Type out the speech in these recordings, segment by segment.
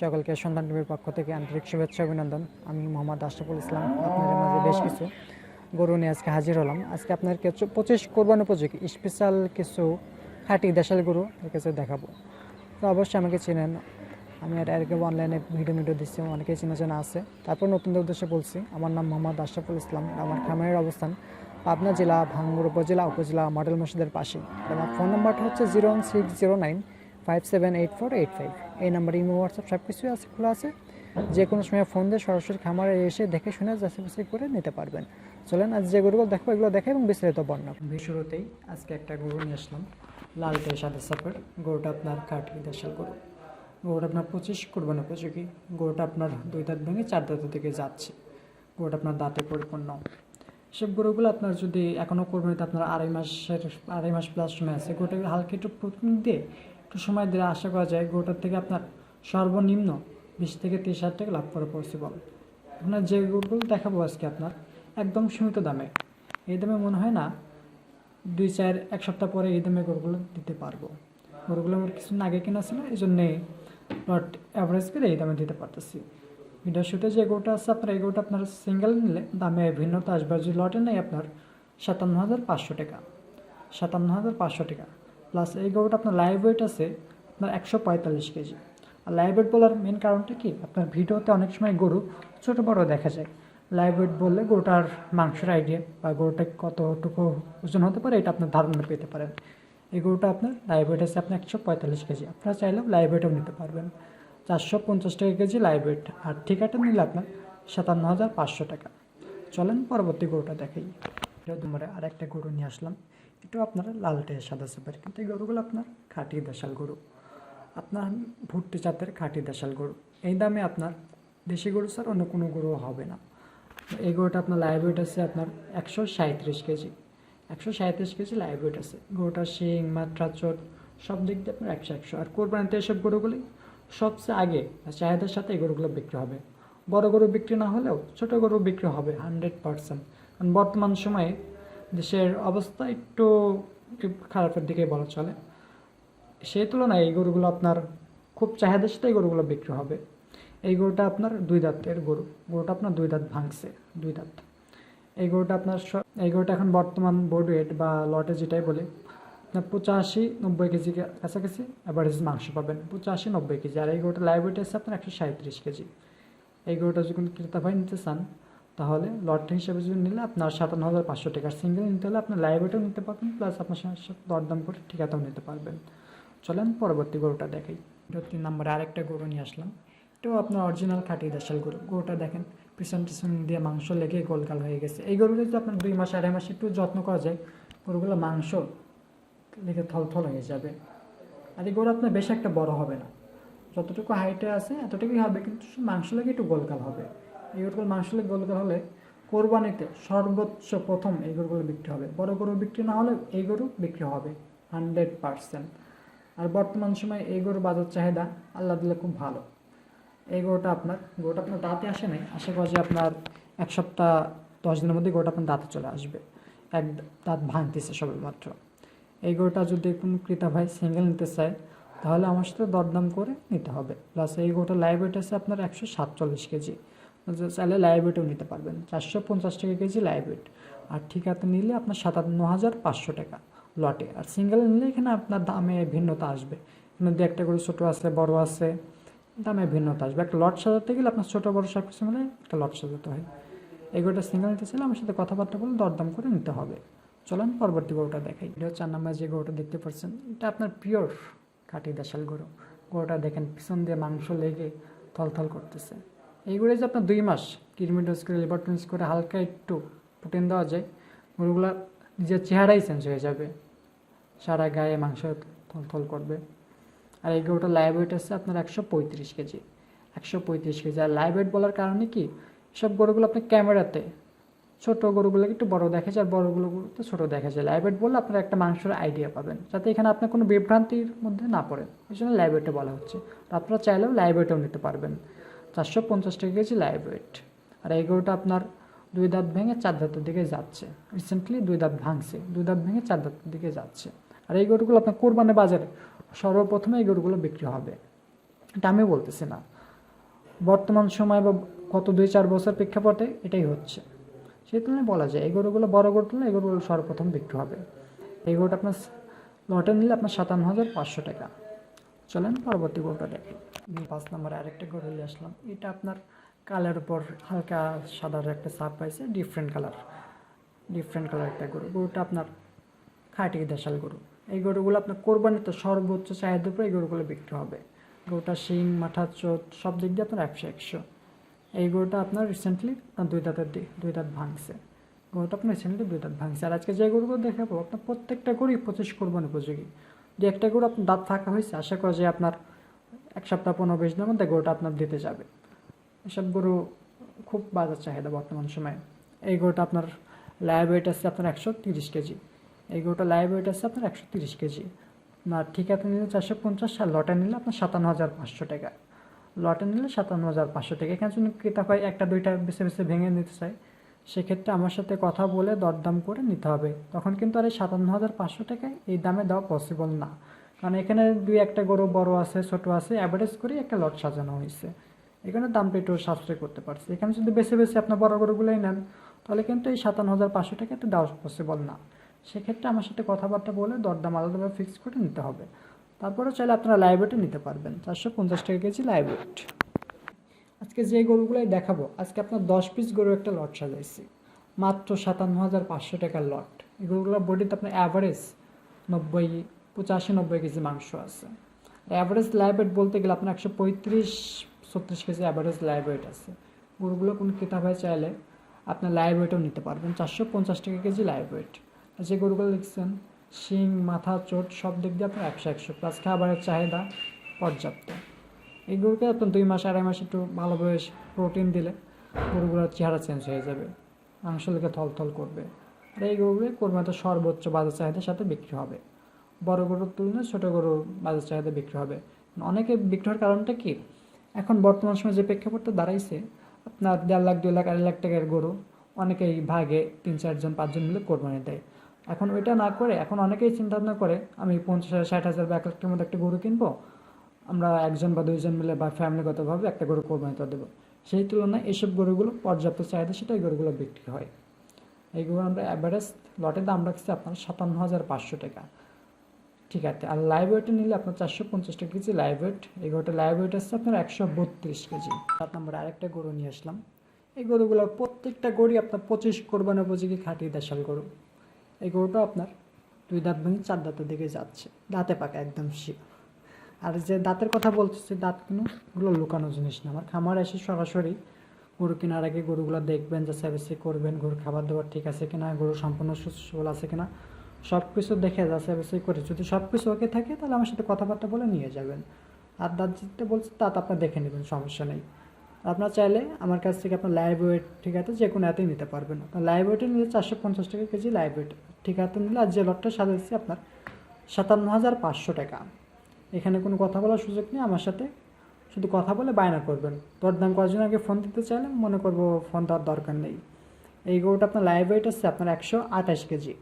সকলকে সন্তান টিভির পক্ষ থেকে আন্তরিক শুভেচ্ছা অভিনন্দন। আমি মোহাম্মদ আশরাফুল ইসলাম, আপনাদের মাঝে বেশ কিছু গরু নিয়ে আজকে হাজির হলাম। আজকে আপনার কিছু পঁচিশ কোরবান উপযোগী স্পেশাল কিছু খাঁটি দেশাল গরু এর কাছে দেখাবো। তো অবশ্যই আমাকে চেনেন। আমি আর আগে অনলাইনে ভিডিও ভিডিও দিচ্ছি, অনেকেই চেনা চেনা আছে। তারপর নতুনদের উদ্দেশ্যে বলছি, আমার নাম মোহাম্মদ আশরাফুল ইসলাম আমার খামারের অবস্থান পাবনা জেলা, ভাঙ্গুর উপজেলা উপজেলা, মডেল মসজিদের পাশে আমার ফোন নাম্বারটা হচ্ছে zero one six zero nine five seven eight four eight five এই নাম্বার ইমো হোয়াটসঅ্যাপ সব কিছুই আছে, খোলা আছে। যে কোনো সময় ফোন দিয়ে সরাসরি খামারে এসে দেখে শুনে যাচাই করে নিতে পারবেন। চলেন, আজ যে গরুগুলো দেখব, এগুলো দেখে এবং বিস্তারিত বর্ণনা। শুরুতেই আজকে একটা গরু নিয়ে আসলাম লাল টাই সাদা সাপের। গরুটা আপনার কাঠি দেশাল গরু। গরুটা আপনার পঁচিশ, কোরবান উপযোগী। গরুটা আপনার দুই দাঁত ভেঙে চার দাঁতের দিকে যাচ্ছে। গরুটা আপনার দাঁতে পরিপূর্ণ। সব গরুগুলো আপনার যদি এখনও কোরবানিতে আপনার আড়াই মাসের, আড়াই মাস প্লাস সময় আছে, গরুটাকে হালকা একটু প্রোটিন দিয়ে একটু সময় দিলে আশা করা যায় গরুটার থেকে আপনার সর্বনিম্ন বিশ থেকে তিরিশ হাজার টাকা লাভ করা পসিবল আপনার যে গরুগুলো দেখাবো আজকে আপনার, একদম সীমিত দামে। এই দামে মনে হয় না দুই, চার, এক সপ্তাহ পরে এই দামে গরুগুলো দিতে পারব। গরুগুলো আমার কিছুদিন আগে কেনা ছিল, এই জন্যে লট অ্যাভারেজ করে এই দামে দিতে পারতেছি। ভিডিও শুটে যে গরুটা আছে আপনার, এই গরুটা আপনার সিঙ্গেল নিলে দামে ভিন্নতা আসবে। যদি লটে নেই আপনার, সাতান্ন হাজার পাঁচশো টাকা। সাতান্ন হাজার পাঁচশো টাকা। প্লাস এই গরুটা আপনার লাইভ ওয়েট আছে আপনার একশো পঁয়তাল্লিশ কেজি। আর লাইভ ওয়েট বলার মেন কারণটা কি? আপনার ভিডিওতে অনেক সময় গরু ছোটো বড় দেখা যায়। লাইভ ওয়েট বললে গরুটার মাংসের আইডিয়া বা গরুটা কতটুকু ওজন হতে পারে এটা আপনার ধারণা পেতে পারেন। এই গরুটা আপনার লাইভ ওয়েট আছে আপনার একশো পঁয়তাল্লিশ কেজি। আপনারা চাইলেও লাইভ ওয়েটও নিতে পারবেন। চারশো পঞ্চাশ টাকা কেজি লাইভ ওয়েট আর ঠিকাটা নিলে আপনার সাতান্ন হাজার পাঁচশো টাকা। চলেন পরবর্তী গরুটা দেখাই। তোমারে আর একটা গরু নিয়ে আসলাম। এটাও আপনারা লালটে সাদা সাপের কিন্তু এই গরুগুলো আপনার খাঁটি দেশাল গরু। আপনার ভুট্টি জাতের খাঁটি দেশাল গরু। এই দামে আপনার দেশি গরু স্যার অন্য কোনো গরু হবে না। এই গরুটা আপনার লাইভ ওয়েট আছে আপনার একশো সাঁত্রিশ কেজি। একশো সাঁত্রিশ কেজি লাইভ ওয়েট আছে। গরুটার শিং, মাত্রা, চোট, সব দিক দিয়ে আপনার একশো একশো। আর কোরবানিতে এসব গরুগুলি সবচেয়ে আগে চাহিদার সাথে এই গরুগুলো বিক্রি হবে। বড় গরু বিক্রি না হলেও ছোট গরু বিক্রি হবে হান্ড্রেড পার্সেন্ট। কারণ বর্তমান সময়ে দেশের অবস্থা একটু খারাপের দিকে বলা চলে। সেই তুলনায় এই গরুগুলো আপনার খুব চাহিদার সাথে এই গরুগুলো বিক্রি হবে। এই গরুটা আপনার দুই দাঁতের গরু। গরুটা আপনার দুই দাঁত ভাঙছে, দুই দাঁত। এই গরুটা আপনার এই গরুটা এখন বর্তমান বোর্ড ওয়েট বা লটে যেটাই বলে, আপনার পঁচাশি, নব্বই কেজি কাছাকাছি অ্যাভারেজ মাংস পাবেন। পঁচাশি, নব্বই কেজি। আর এই গরুটা লাইভ ওয়েট আছে আপনার একশো সাঁত্রিশ কেজি। এই গরুটা যখন ক্রেতা ভাই নিতে চান তাহলে লট হিসেবে যদি নিলে আপনার সাতান্ন হাজার পাঁচশো টাকা সিঙ্গেল নিতে হলে আপনার লাইভ নিতে পারবেন প্লাস আপনার সাথে দরদাম করে ঠিকাতেও নিতে পারবেন। চলেন পরবর্তী গরুটা দেখাই। তিন নম্বরে আরেকটা গরু নিয়ে আসলাম। এটাও আপনার অরিজিনাল খাঁটি দেশাল গরু। গরুটা দেখেন, পিছন টিছন দিয়ে মাংস লেগে গোলগাল হয়ে গেছে। এই গরুটা যদি আপনার দুই মাস, আড়াই মাস একটু যত্ন করা যায়, গরুগুলো মাংস লেগে থলথল হয়ে যাবে। আর এই গরু আপনার বেশি একটা বড় হবে না। যতটুকু হাইটে আছে, এতটুকুই হবে, কিন্তু মাংস লেগে একটু গোলকাল হবে। এই গরুগুলো মাংস লেগে গোলগাল হলে কোরবানিতে সর্বোচ্চ প্রথম এই গরুগুলো বিক্রি হবে। বড় গরু বিক্রি না হলে এই গরু বিক্রি হবে হান্ড্রেড পারসেন্ট। আর বর্তমান সময়ে এই গরুর বাজার চাহিদা আল্লাহ দিলে খুব ভালো। এই গরুটা আপনার গরুটা আপনার দাঁতে আসে নাই, আশা আপনার এক সপ্তাহ, দশ দিনের মধ্যে গরুটা আপনার দাঁতে চলে আসবে। এক দাঁত ভাঙতেছে সবেমাত্র। এই গরুটা যদি কোনো ক্রেতা ভাই সিঙ্গেল নিতে চায়, তাহলে আমার সাথে দরদাম করে নিতে হবে। প্লাস এই গরুটা লাইভ ওয়েট আছে আপনার একশো সাতচল্লিশ কেজি। চাইলে লাইভ নিতে পারবেন। চারশো পঞ্চাশ টাকা কেজি লাইভ আর ঠিকাতে নিলে আপনার সাতান্ন হাজার পাঁচশো টাকা লটে। আর সিঙ্গেল নিলে এখানে আপনার দামে ভিন্নতা আসবে। এখানে দু একটা করে ছোটো আছে বড় আছে দামে ভিন্নতা আসবে। একটা লট সাজাতে গেলে আপনার ছোটো, বড় সব কিছু মিলে একটা লট সাজাতে হয়। এই গরুটা সিঙ্গেল নিতে চাইলে আমার সাথে কথাবার্তা বলে দরদাম করে নিতে হবে। চলেন পরবর্তী গরুটা দেখাই। এটা চার নাম্বার যে গরুটা দেখতে পাচ্ছেন, এটা আপনার পিওর খাঁটি দেশাল গরু। গরুটা দেখেন পিছন দিয়ে মাংস লেগে থলথল করতেছে। এইগুলো যে আপনার দুই মাস কিডনি ডোজ করে লিভার টেন্স করে হালকা একটু প্রোটিন দেওয়া যায় গরুগুলা নিজের চেহারাই চেঞ্জ হয়ে যাবে। সারা গায়ে মাংস থলথল করবে। আর এই গরুটা লাইভ ওয়েট আছে আপনার একশো পঁয়ত্রিশ কেজি। একশো পঁয়ত্রিশ কেজি। আর লাইভ ওয়েট বলার কারণে কি? সব গরুগুলো আপনি ক্যামেরাতে, ছোট গরুগুলোকে একটু বড় দেখা যায়, আর বড়গুলো তো ছোটো দেখা যায়। লাইভ ওয়েট বললে আপনার একটা মাংসের আইডিয়া পাবেন, যাতে এখানে আপনার কোনো বিভ্রান্তির মধ্যে না পড়েন। এই জন্য লাইভ ওয়েটে বলা হচ্ছে। আপনারা চাইলেও লাইভ ওয়েটও নিতে পারবেন। চারশো পঞ্চাশ টাকা কেজি লাইভ আর এই গরুটা আপনার দুই দাঁত ভেঙে চার দাঁতের দিকে যাচ্ছে। রিসেন্টলি দুই দাঁত ভাঙছে, দুই দাঁত ভেঙে চার দাঁতের দিকে যাচ্ছে। আর এই গরুগুলো আপনার কোরবানি বাজারে সর্বপ্রথমে এই গরুগুলো বিক্রি হবে। এটা আমি বলতেছি না। বর্তমান সময় বা গত দুই চার বছর প্রেক্ষাপটে এটাই হচ্ছে। সেই তুলনায় বলা যায়, এই গরুগুলো বড় গরু তুলনায় এই গরুগুলো সর্বপ্রথম বিক্রি হবে। এই গরুটা আপনার লটে নিলে আপনার সাতান্ন হাজার পাঁচশো টাকা। চলেন পরবর্তী গরুটা দেখি। পাঁচ নম্বরে আরেকটা গরু নিয়ে আসলাম। এটা আপনার কালার উপর হালকা সাদার একটা সাপ পাইছে ডিফারেন্ট কালার ডিফারেন্ট কালার একটা গরু। গরুটা আপনার খাঁটি দেশাল গরু। এই গরুগুলো আপনার কোরবানিতে সর্বোচ্চ চাহিদার উপরে এই গরুগুলো বিক্রি হবে। গরুটা শিং মাথা চোট সব দিক দিয়ে আপনার একশো একশো। এই গরুটা আপনার রিসেন্টলি আপনার দুই দাঁতের দি- দুই দাঁত ভাঙছে। গরুটা আপনার রিসেন্টলি দুই দাঁত ভাঙছে। আর আজকে যে গরুগুলো দেখাবো, আপনার প্রত্যেকটা গরুই পঁচিশ কোরবানি উপযোগী। যে একটা গরু আপনার দাঁত ফাঁকা হয়েছে, আশা করা যায় আপনার এক সপ্তাহ পনেরো বিশ দিনের মধ্যে গরুটা আপনার দিতে যাবে। এসব গরু খুব বাজার চাহিদা বর্তমান সময়ে। এই গরুটা আপনার লাইভ ওয়েট আছে আপনার একশো তিরিশ কেজি। এই গরুটা লাইভ ওয়েট আছে আপনার একশো তিরিশ কেজি। না ঠিকাতে নিলে চারশো পঞ্চাশ, আর লটে নিলে আপনার সাতান্ন হাজার পাঁচশো টাকা। লটে নিলে সাতান্ন হাজার পাঁচশো টাকা। এখানে যদি ক্রেতা পাই একটা, দুইটা বেছে বেছে ভেঙে নিতে চাই সেক্ষেত্রে আমার সাথে কথা বলে দরদাম করে নিতে হবে। তখন কিন্তু আর এই সাতান্ন হাজার পাঁচশো টাকায় এই দামে দেওয়া পসিবল না। কারণ এখানে দুই একটা গরু বড় আছে, ছোট আছে অ্যাভারেজ করে একটা লট সাজানো হয়েছে। এখানে দামটা একটু সাশ্রয় করতে পারছে। এখানে যদি বেছে বেছে আপনার বড় গরুগুলোই নেন, তাহলে কিন্তু এই সাতান্ন হাজার পাঁচশো টাকা টাকাতে দেওয়া পসিবল না। সেক্ষেত্রে আমার সাথে কথাবার্তা বলে দরদাম আলাদাভাবে ফিক্স করে নিতে হবে। তারপরে চাইলে আপনারা লাইভেটে নিতে পারবেন। চারশো পঞ্চাশ টাকা কেজি লাইভেট আজকে যে গরুগুলোই দেখাবো, আজকে আপনার দশ পিস গরু একটা লট সাজাইছি। মাত্র সাতান্ন হাজার পাঁচশো টাকার লট এই গরুগুলোর বডিতে আপনার অ্যাভারেজ নব্বই পঁচাশি নব্বই কেজি মাংস আছে। অ্যাভারেজ লাইভ বলতে গেলে আপনার একশো পঁয়ত্রিশ, ছত্রিশ কেজি অ্যাভারেজ লাইভ ওয়েট আছে। গরুগুলো কোনো কিতাবায় চাইলে আপনার লাইভ ওয়েটও নিতে পারবেন। চারশো পঞ্চাশ টাকা কেজি লাইভ ওয়েট যে গরুগুলো লিখছেন শিং, মাথা, চোট, সব দিক দিয়ে আপনার একশো একশো প্লাস খাবারের চাহিদা পর্যাপ্ত। এই গরুকে আপনার দুই মাস, আড়াই মাস একটু ভালোভাবে প্রোটিন দিলে গরুগুলোর চেহারা চেঞ্জ হয়ে যাবে। মাংস লেগে থলথল করবে। আর এই গরুগুলো কোরবানিতে সর্বোচ্চ বাজার চাহিদার সাথে বিক্রি হবে। বড় গরুর তুলনায় ছোটো গরু বাজার চাহিদা বিক্রি হবে। অনেকে বিক্রি হওয়ার কারণটা কি? এখন বর্তমান সময় যে প্রেক্ষাপটটা দাঁড়াইছে, আপনার দেড় লাখ, দুই লাখ, আড়াই লাখ টাকার গরু অনেকেই ভাগে তিন চারজন পাঁচজন মিলে কোরবানি দেয়। এখন ওইটা না করে, এখন অনেকেই চিন্তা ভাবনা করে, আমি পঞ্চাশ হাজার, ষাট হাজার বা এক লাখ টাকার মধ্যে একটা গরু কিনবো, আমরা একজন বা দুইজন মিলে বা ফ্যামিলিগতভাবে একটা গরু কোরবানিতে দেবো। সেই তুলনায় এইসব গরুগুলো পর্যাপ্ত চাহিদা সেটাই গরুগুলো বিক্রি হয়। এইগুলো আমরা অ্যাভারেজ লটের দাম রাখছি আপনার সাতান্ন হাজার পাঁচশো টাকা। ঠিক আছে। আর লাইভ ওয়েটে নিলে আপনার চারশো পঞ্চাশ টাকা কেজি লাইভ ওয়েট এই গরুটা লাইভ ওয়েট আসছে আপনার একশো বত্রিশ কেজি। সাত নম্বরে আরেকটা গরু নিয়ে আসলাম। এই গরুগুলোর প্রত্যেকটা গরুই আপনার পঁচিশ কোরবানি উপযোগী খাঁটি দেশাল গরু। এই গরুটা আপনার দুই দাঁত ভেঙে চার দাঁতের দিকে যাচ্ছে। দাঁতে পাকা, একদম শিব আর যে দাঁতের কথা বলতেছি, দাঁত কোনো ওগুলো লুকানো জিনিস না। আমার খামার এসে সরাসরি গরু কেনার আগে গরুগুলো দেখবেন যে সার্ভিসি করবেন, গরুর খাবার দাবার ঠিক আছে কিনা, গরু সম্পূর্ণ সুস্থ আছে কিনা। সব কিছু দেখে যা সার্ভিসি করে যদি সব কিছু ওকে থাকে, তাহলে আমার সাথে কথাবার্তা বলে নিয়ে যাবেন। আর দাঁত বলছে দাঁত আপনার দেখে নেবেন, সমস্যা নেই। আপনার চাইলে আমার কাছ থেকে আপনার লাইভ ঠিক আছে যে কোনো এতেই নিতে পারবেন। আপনার লাইভ নিলে চারশো পঞ্চাশ টাকা কেজি লাইভ ঠিক আছে নিলে আর যে লটটা সাজাচ্ছি আপনার সাতান্ন হাজার পাঁচশো টাকা। এখানে কোনো কথা বলার সুযোগ নেই, আমার সাথে শুধু কথা বলে বায়না করবেন। দরদাম করার জন্য আগে ফোন দিতে চাইলে মনে করব ফোন দেওয়ার দরকার নেই। এই গরুটা আপনার ওয়েট আছে আপনার একশো আঠাশ কেজি।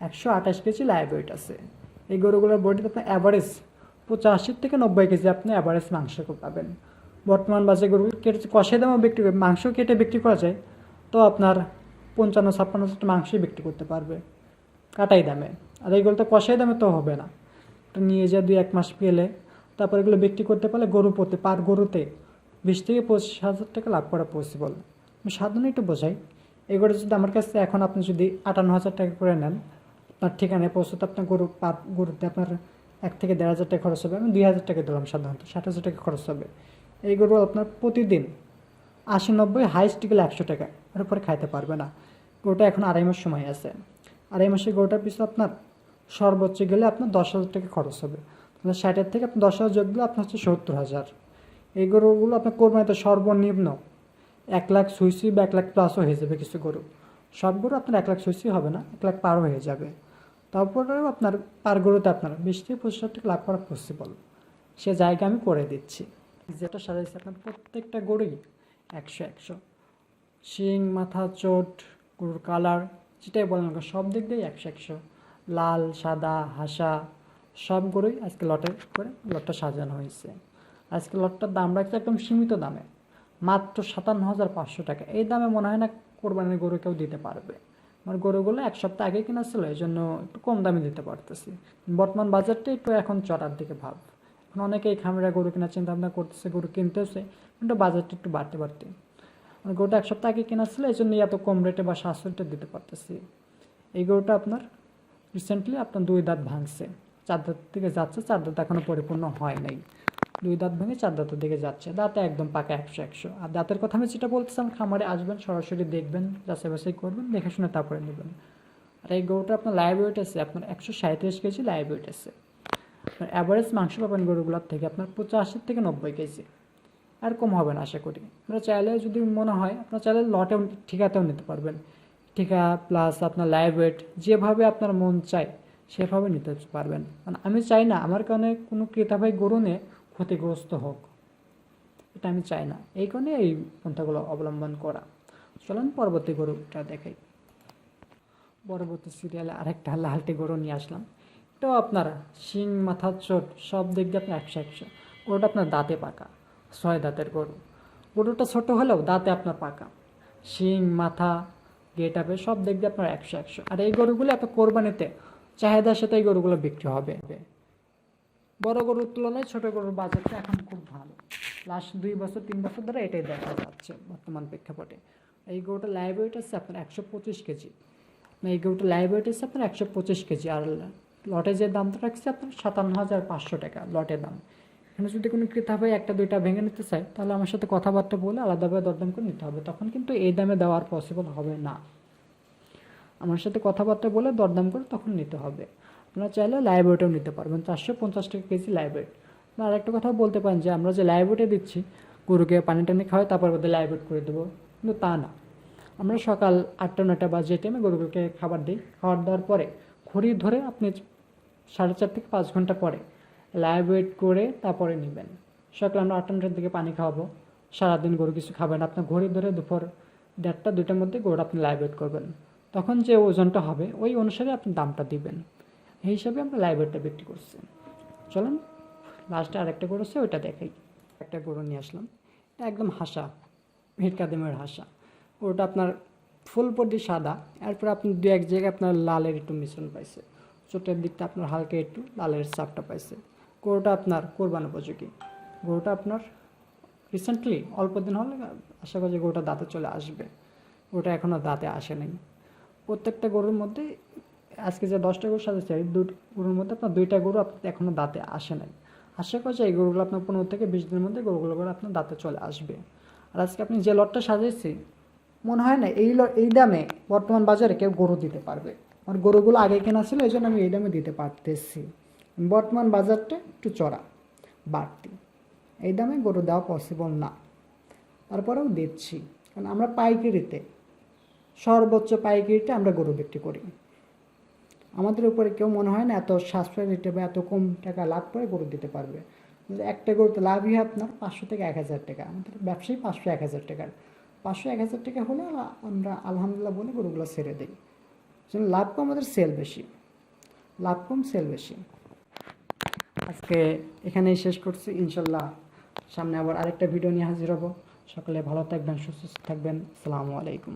একশো আঠাশ কেজি লাইভ ওয়েট আছে। এই গরুগুলোর বডিতে আপনার অ্যাভারেজ পঁচাশি থেকে নব্বই কেজি আপনি অ্যাভারেজ মাংস পাবেন। বর্তমান বাজারে গরু কেটে কষাই দামও বিক্রি করে, মাংস কেটে বিক্রি করা যায়, তো আপনার পঞ্চান্ন, ছাপ্পান্ন টাকা মাংসই বিক্রি করতে পারবে। কাটাই দামে। আর এইগুলো তো কষাই দামে তো হবে না। তো নিয়ে যা দুই, এক মাস পেলে তারপর এগুলো বিক্রি করতে পারলে গরু প্রতি, পার গরুতে বিশ থেকে পঁচিশ হাজার টাকা লাভ করা পসিবল আমি সাধারণ একটু বোঝাই। এগুলো যদি আমার কাছে এখন আপনি যদি আটান্ন হাজার টাকা করে নেন আপনার ঠিকানায় পৌঁছতে আপনার গরু পার গরুতে আপনার এক থেকে দেড় হাজার টাকা খরচ হবে। আমি দুই হাজার টাকা দিলাম সাধারণত, ষাট হাজার টাকা খরচ হবে। এই গরু আপনার প্রতিদিন আশি নব্বই হাইস্ট গেলে একশো টাকা, এর উপরে খাইতে পারবে না। গরুটা এখন আড়াই মাস সময় আছে। আড়াই মাসের গরুটার পিছু আপনার সর্বোচ্চ গেলে আপনার দশ হাজার টাকা খরচ হবে। তাহলে ষাটের থেকে আপনি দশ হাজার যোগ দিলে আপনার হচ্ছে সত্তর হাজার। এই গরুগুলো আপনার কোরবানিতে সর্বনিম্ন এক লাখ সুইসি বা এক লাখ প্লাসও হয়ে যাবে কিছু গরু। সব গরু আপনার এক লাখ সুইসি হবে না, এক লাখ পারও হয়ে যাবে। তারপরেও আপনার পার গরুতে আপনার বিশ থেকে পঁচিশ টাকা লাভ করা পসিবল সে জায়গা আমি করে দিচ্ছি। যেটা সাজাইছি আপনার প্রত্যেকটা গরুই একশো একশো। শিং, মাথা, চোট, গরুর কালার যেটাই বলেন সব দিক দিয়ে একশো একশো। লাল, সাদা, হাসা, সব গরুই আজকে লটে করে লটটা সাজানো হয়েছে। আজকে লটটার দাম রাখছে একদম সীমিত দামে। মাত্র সাতান্ন হাজার পাঁচশো টাকা। এই দামে মনে হয় না কোরবানির গরু কেউ দিতে পারবে। আমার গরুগুলো এক সপ্তাহ আগে কেনা ছিল এই জন্য একটু কম দামে দিতে পারতেছি। বর্তমান বাজারটা একটু এখন চড়ার দিকে ভাব। এখন অনেকেই খামারা গরু কেনার চিন্তা ভাবনা করতেছে, গরু কিনতেছে, কিন্তু বাজারটা একটু বাড়তে বাড়তে। মানে গরুটা এক সপ্তাহ আগে কেনা ছিল এই জন্য এত কম রেটে বা সাশ্রয়টা দিতে পারতেছি। এই গরুটা আপনার রিসেন্টলি আপনার দুই দাঁত ভাঙছে, চার দাঁত থেকে যাচ্ছে, চার দাঁত এখনও পরিপূর্ণ হয় নাই। দুই দাঁত ভেঙে চার দাঁতের দিকে যাচ্ছে। দাঁতে একদম পাকা একশো একশো। আর দাঁতের কথা আমি যেটা বলতেছিলাম খামারে আসবেন, সরাসরি দেখবেন, যাচাই বাছাই করবেন, দেখে শুনে তারপরে নেবেন। আর এই গরুটা আপনার লাইভ ওয়েট আছে, আপনার একশো সাঁত্রিশ কেজি লাইভ ওয়েট আছে। আপনার অ্যাভারেজ মাংস পাবেন গরুগুলোর থেকে আপনার পঁচাশি থেকে নব্বই কেজি। আর কম হবে না, আশা করি। আপনারা চাইলে যদি মনে হয়, আপনার চাইলে লটেও, ঠিকাতেও নিতে পারবেন। ঠিকা প্লাস আপনার লাইভ ওয়েট যেভাবে আপনার মন চায়, সেভাবে নিতে পারবেন। মানে আমি চাই না, আমার কারণে কোনো ক্রেতা ভাই গরু নিয়ে ক্ষতিগ্রস্ত হোক, এটা আমি চাই না। এই কারণে এই পন্থাগুলো অবলম্বন করা। চলেন পরবর্তী গরুটা দেখাই। পরবর্তী সিরিয়ালে আরেকটা লালটি গরু নিয়ে আসলাম। এটাও আপনার শিং, মাথা, চোট, সব দিক দিয়ে আপনার একশো একশো। গরুটা আপনার দাঁতে পাকা, ছয় দাঁতের গরু। গরুটা ছোট হলেও দাঁতে আপনার পাকা। শিং, মাথা, গেট আপে সব দিক দিয়ে আপনার একশো একশো। আর এই গরুগুলো আপনার কোরবানিতে, চাহিদার সাথে এই গরুগুলো বিক্রি হবে। বড় গরুর তুলনায় ছোট গরুর বাজারটা এখন খুব ভালো। লাস্ট দুই বছর, তিন বছর ধরে এটাই দেখা যাচ্ছে বর্তমান প্রেক্ষাপটে। এই গরুটা লাইভ ওয়েট আছে আপনার একশো পঁচিশ কেজি। এই গরুটা লাইভ ওয়েট আছে আপনার একশো পঁচিশ কেজি। আর লটে যে দামটা রাখছে আপনার সাতান্ন হাজার পাঁচশো টাকা লটের দাম। এখানে যদি কোনো ক্রেতা ভাই একটা, দুইটা ভেঙে নিতে চায়, তাহলে আমার সাথে কথাবার্তা বলে আলাদাভাবে দরদাম করে নিতে হবে। তখন কিন্তু এই দামে দেওয়ার পসিবল হবে না। আমার সাথে কথাবার্তা বলে দরদাম করে তখন নিতে হবে। আপনারা চাইলে লাইব্রেরিটাও নিতে পারবেন। চারশো পঞ্চাশ টাকা কেজি লাইব্রেরি। আপনার আরেকটা কথা বলতে পারেন যে, আমরা যে লাইব্রেরিটা দিচ্ছি, গরুকে পানি টানি খাওয়াই, তারপর ওদের লাইব্রেট করে দেবো। কিন্তু তা না। আমরা সকাল আটটা, নয়টা বা যে টাইমে গরুগুলোকে খাবার দিই। খাবার দেওয়ার পরে ঘড়ি ধরে আপনি সাড়ে চার থেকে পাঁচ ঘণ্টা পরে লাইভ ওয়েট করে তারপরে নেবেন। সকালে আমরা আটটা নটার দিকে পানি খাওয়াবো। সারাদিন গরু কিছু খাবেন আপনার ঘড়ি ধরে দুপুর দেড়টা, দুইটার মধ্যে গরু আপনি লাইভ ওয়েট করবেন। তখন যে ওজনটা হবে, ওই অনুসারে আপনি দামটা দিবেন। এই হিসাবে আমরা ওয়েটটা বিক্রি করছি। চলেন লাস্টে আরেকটা গরু আছে, ওইটা দেখাই। একটা গরু নিয়ে আসলাম। এটা একদম হাসা ভিটকাদেমের হাসা। ওটা আপনার ফুল বডি সাদা, এরপর আপনি দু এক জায়গায় আপনার লালের একটু মিশ্রণ পাইছে। চোটের দিকটা আপনার হালকা একটু লালের চাপটা পাইছে। গরুটা আপনার কোরবান উপযোগী। গরুটা আপনার রিসেন্টলি অল্প দিন হলে আশা করি যে গরুটা দাঁতে চলে আসবে। গরুটা এখনও দাঁতে আসে নাই। প্রত্যেকটা গরুর মধ্যে আজকে যে দশটা গরু সাজাচ্ছে এই দুটো গরুর মধ্যে আপনার দুইটা গরু আপনার এখনও দাঁতে আসে নাই। আশা করছি এই গরুগুলো আপনার পনেরো থেকে বিশ দিনের মধ্যে গরুগুলো করে আপনার দাঁতে চলে আসবে। আর আজকে আপনি যে লটটা সাজিয়েছি মনে হয় না এই এই দামে বর্তমান বাজারে কেউ গরু দিতে পারবে। আমার গরুগুলো আগে কেনা ছিল, এই জন্য আমি এই দামে দিতে পারতেছি। বর্তমান বাজারটা একটু চড়া, বাড়তি। এই দামে গরু দেওয়া পসিবল না। তারপরেও দিচ্ছি। কারণ আমরা পাইকারিতে, সর্বোচ্চ পাইকারিতে আমরা গরু বিক্রি করি। আমাদের উপরে কেউ মনে হয় না এত সাশ্রয় রেটে বা এত কম টাকা লাভ করে গরু দিতে পারবে। একটা গরুতে লাভই হয় আপনার পাঁচশো থেকে এক হাজার টাকা। আমাদের ব্যবসায়ী পাঁচশো এক হাজার টাকার। পাঁচশো এক হাজার টাকা হলে আমরা আলহামদুলিল্লাহ বলে গরুগুলো ছেড়ে দিই। লাভ কম আমাদের সেল বেশি। লাভ কম, সেল বেশি। আজকে এখানেই শেষ করছি। ইনশাল্লাহ সামনে আবার আরেকটা ভিডিও নিয়ে হাজির হব। সকলে ভালো থাকবেন, সুস্থ থাকবেন। আসসালামু আলাইকুম।